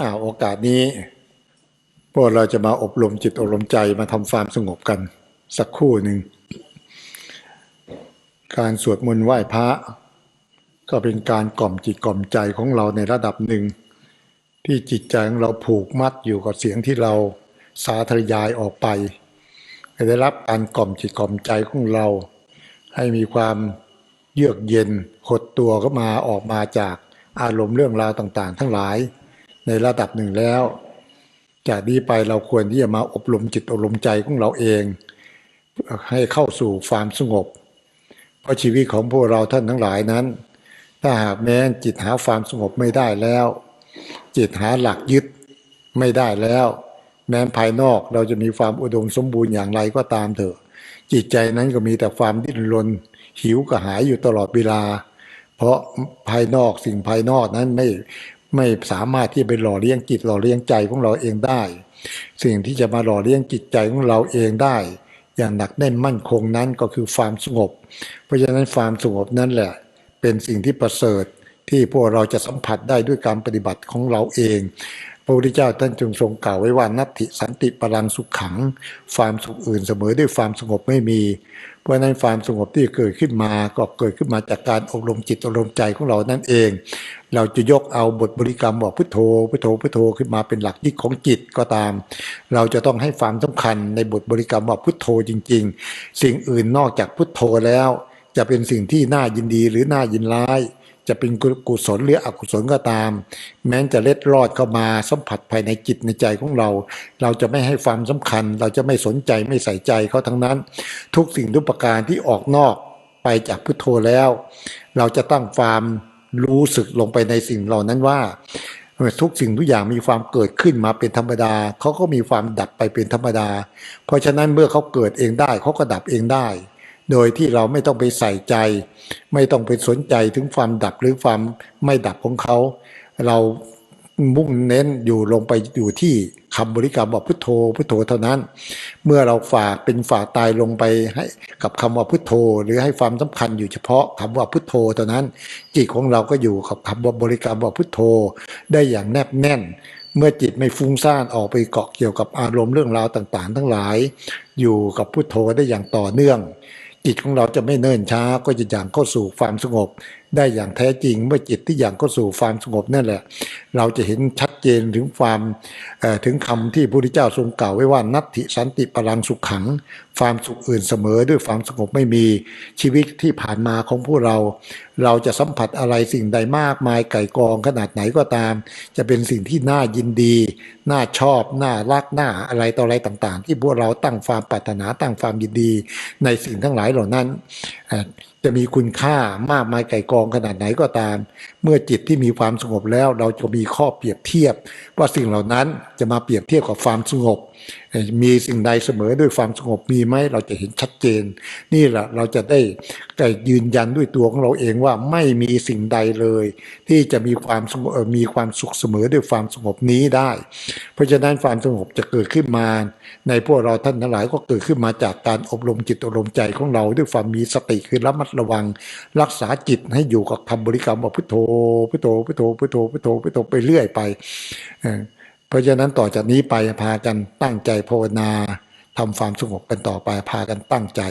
อ่าโอกาสนี้ พวกเราจะมาอบรมจิตอบรมใจมาทำความสงบกัน สักครู่หนึ่ง การสวดมนต์ไหว้พระ ก็เป็นการกล่อมจิตกล่อมใจของเราในระดับหนึ่ง ที่จิตใจของเราผูกมัดอยู่กับเสียงที่เราสาธยายออกไปให้ได้รับการกล่อมจิตกล่อมใจของเรา ให้มีความเยือกเย็นหดตัวก็มาออกมาจาก อารมณ์เรื่องราวต่าง ๆ ทั้งหลาย ในระดับหนึ่งแล้ว จากนี้ไปเราควรที่จะมาอบรมจิตอบรมใจของเราเอง ให้เข้าสู่ความสงบ เพราะชีวิตของพวกเราท่านทั้งหลายนั้น ถ้าหากแม้จิตหาความสงบไม่ได้แล้ว จิตหาหลักยึดไม่ได้แล้ว แม้ภายนอกเราจะมีความอุดมสมบูรณ์อย่างไรก็ตามเถอะ จิตใจนั้นก็มีแต่ความดิ้นรนหิวกระหายอยู่ตลอดเวลา เพราะภายนอกสิ่งภายนอกนั้นไม่ไม่สามารถที่จะไปหล่อเลี้ยงจิตหล่อเลี้ยงใจของเราเองได้ สิ่งที่จะมาหล่อเลี้ยงจิตใจของเราเองได้ อย่างหนักแน่นมั่นคงนั้นก็คือความสงบ เพราะฉะนั้นความสงบนั่นแหละ เป็นสิ่งที่ประเสริฐที่พวกเราจะสัมผัสได้ด้วยการปฏิบัติของเราเอง ระพุทธเจ้าท่านจึงทรงกล่าวไว้ว่านัตติสันติปรังสุขขังความสุขอื่นเสมอด้วยความสงบไม่มี เพราะนั้นความสงบที่เกิดขึ้นมาก็เกิดขึ้นมาจากการอบรมจิตอบรมใจของเรานั่นเอง เราจะยกเอาบทบริกรรมบอกพุทโธพุทโธพุทโธขึ้นมาเป็นหลักยึดของจิตก็ตาม เราจะต้องให้ความสำคัญในบทบริกรรมว่าพุทโธจริง ๆ สิ่งอื่นนอกจากพุทโธแล้ว จะเป็นสิ่งที่น่ายินดีหรือน่ายินร้าย จะเป็นกุศลหรืออกุศลก็ตาม แม้จะเล็ดรอดเข้ามาสัมผัสภายในจิตในใจของเรา เราจะไม่ให้ความสำคัญ เราจะไม่สนใจไม่ใส่ใจเขาทั้งนั้น ทุกสิ่งทุกประการที่ออกนอกไปจากพุทโธแล้ว เราจะตั้งความรู้สึกลงไปในสิ่งเหล่านั้นว่าทุกสิ่งทุกอย่างมีความเกิดขึ้นมาเป็นธรรมดา เขาก็มีความดับไปเป็นธรรมดา เพราะฉะนั้นเมื่อเขาเกิดเองได้เขาก็ดับเองได้ โดยที่เราไม่ต้องไปใส่ใจ ไม่ต้องไปสนใจถึงความดับหรือความไม่ดับของเขา เรามุ่งเน้นอยู่ลงไปอยู่ที่คำบริกรรมว่าพุทโธพุทโธเท่านั้น เมื่อเราฝากเป็นฝากตายลงไปให้กับคำว่าพุทโธ หรือให้ความสำคัญอยู่เฉพาะคำว่าพุทโธเท่านั้น จิตของเราก็อยู่กับคำว่าบริกรรมว่าพุทโธ ได้อย่างแนบแน่น เมื่อจิตไม่ฟุ้งซ่านออกไปเกาะเกี่ยวกับอารมณ์เรื่องราวต่างๆ ทั้งหลาย อยู่กับพุทโธได้อย่างต่อเนื่อง จิตของเราจะไม่เนิ่นช้าก็จะอย่างเข้าสู่ความสงบได้อย่างแท้จริง เมื่อจิตที่อย่างเข้าสู่ความสงบนั่นแหละ เราจะเห็นชัดเจนถึงความถึงคำที่พระพุทธเจ้าทรงกล่าวไว้ว่านัตถิสันติปรังสุขขัง ความสุขอื่นเสมอด้วยความสงบไม่มีชีวิตที่ผ่านมาของพวกเรา เราจะสัมผัสอะไรสิ่งใดมากมายไก่กองขนาดไหนก็ตาม จะเป็นสิ่งที่น่ายินดี น่าชอบ น่ารักน่าอะไรต่ออะไรต่าง ๆ ที่พวกเราตั้งความปรารถนาตั้งความยินดี ในสิ่งทั้งหลายเหล่านั้นจะมีคุณค่ามากมายไก่กองขนาดไหนก็ตาม เมื่อจิตที่มีความสงบแล้ว เราจะมีข้อเปรียบเทียบ ว่าสิ่งเหล่านั้นจะมาเปรียบเทียบกับความสงบ มีสิ่งใดเสมอด้วยความสงบมีไหมเราจะเห็นชัดเจน นี่แหละเราจะได้ยืนยันด้วยตัวของเราเองว่าไม่มีสิ่งใดเลย ที่จะมีความมีความสุขเสมอด้วยความสงบนี้ได้ เพราะฉะนั้นความสงบจะเกิดขึ้นมา ในพวกเราท่านทั้งหลายก็เกิดขึ้นมาจากการอบรมจิตอบรมใจของเราด้วยความมีสติคือระมัดระวัง รักษาจิตให้อยู่กับคำบริกรรมว่าพุทโธพุทโธพุทโธพุทโธพุทโธพุทโธไปเรื่อยไปอ เพราะฉะนั้นต่อจากนี้ไปพากันตั้งใจภาวนาทำความสงบกันต่อไปพากันตั้งใจ